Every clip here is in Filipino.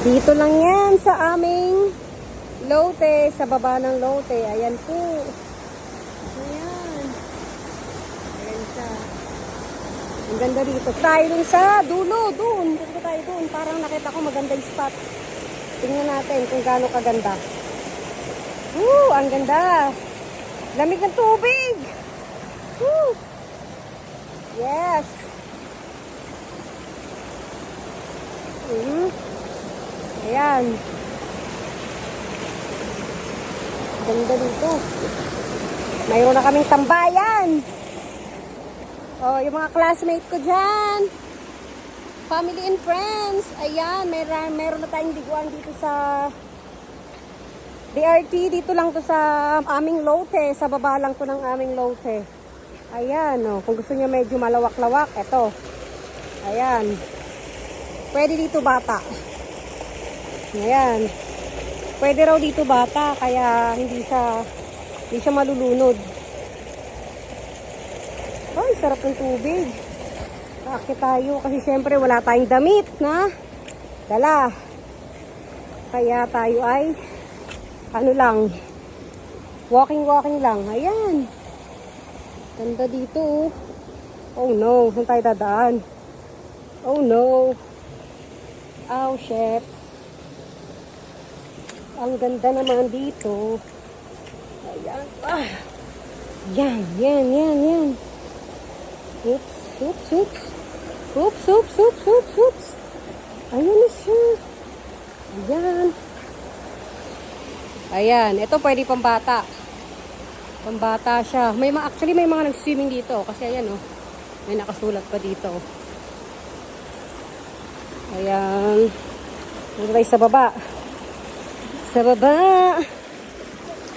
Dito lang yan sa aming lote, sa baba ng lote. Ayan po. Ayan. Ayan siya. Ang ganda dito. Tayo dun sa dulo, dun. Punta tayo dun. Parang nakita ko maganda yung spot. Tingnan natin kung gaano kaganda. Woo, ang ganda. Lamig ng tubig. Woo. Yes. Ayan. Ganda dito. Mayroon na kaming tambayan. Oh, yung mga classmate ko dyan. Family and friends. Ayan, meron, meron na tayong diguan dito sa DRT. Dito lang to sa aming lote. Sa baba lang to ng aming lote. Ayan, oh. Kung gusto niyo medyo malawak-lawak, eto. Ayan. Pwede dito bata. Ayan. Pwede raw dito bata, kaya hindi siya, hindi siya malulunod. Ay, sarap ng tubig. Kakit tayo kasi syempre wala tayong damit na dala. Kaya tayo ay ano lang walking-walking lang. Ayan. Ganda dito. oh. Oh no, saan tayo dadaan? Oh no. Oh shit. Ang ganda naman dito. Ayan. Ah. Yan, yan, yan, yan. Oops, oops, oops. Oops, oops, oops, oops, oops. Ayan na siya. Ayan. Ayan, ito pwede pambata. Pambata siya. May mga, actually may mga nag-swimming dito kasi ayan oh. May nakasulat pa dito. Ayan. Dito tayo sa baba. Sa baba.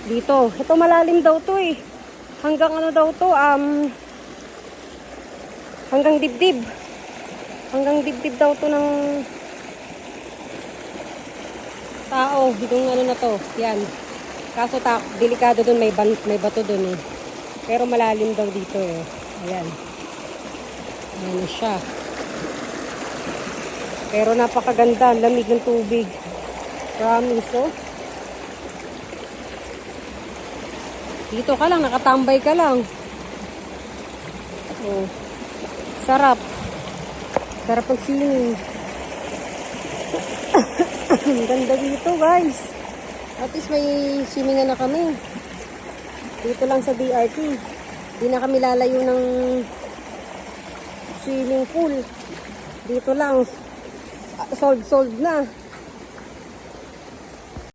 Dito. Ito malalim daw to eh. Hanggang ano daw to, um, hanggang dibdib. Hanggang dibdib daw to ng tao. Itong ano na to. Yan. Kaso ta delikado dun, may, ban may bato dun eh. Pero malalim daw dito eh. Ayan. Ayan na siya. Pero napakaganda, lamig ng tubig. Promise, oh. Dito ka lang, nakatambay ka lang. Oh. Sarap. Sarap ang swimming. ang ganda dito, guys. At least may swimming na kami. Dito lang sa DRT. Di na kami lalayo ng swimming pool. Dito lang. Sold, sold na.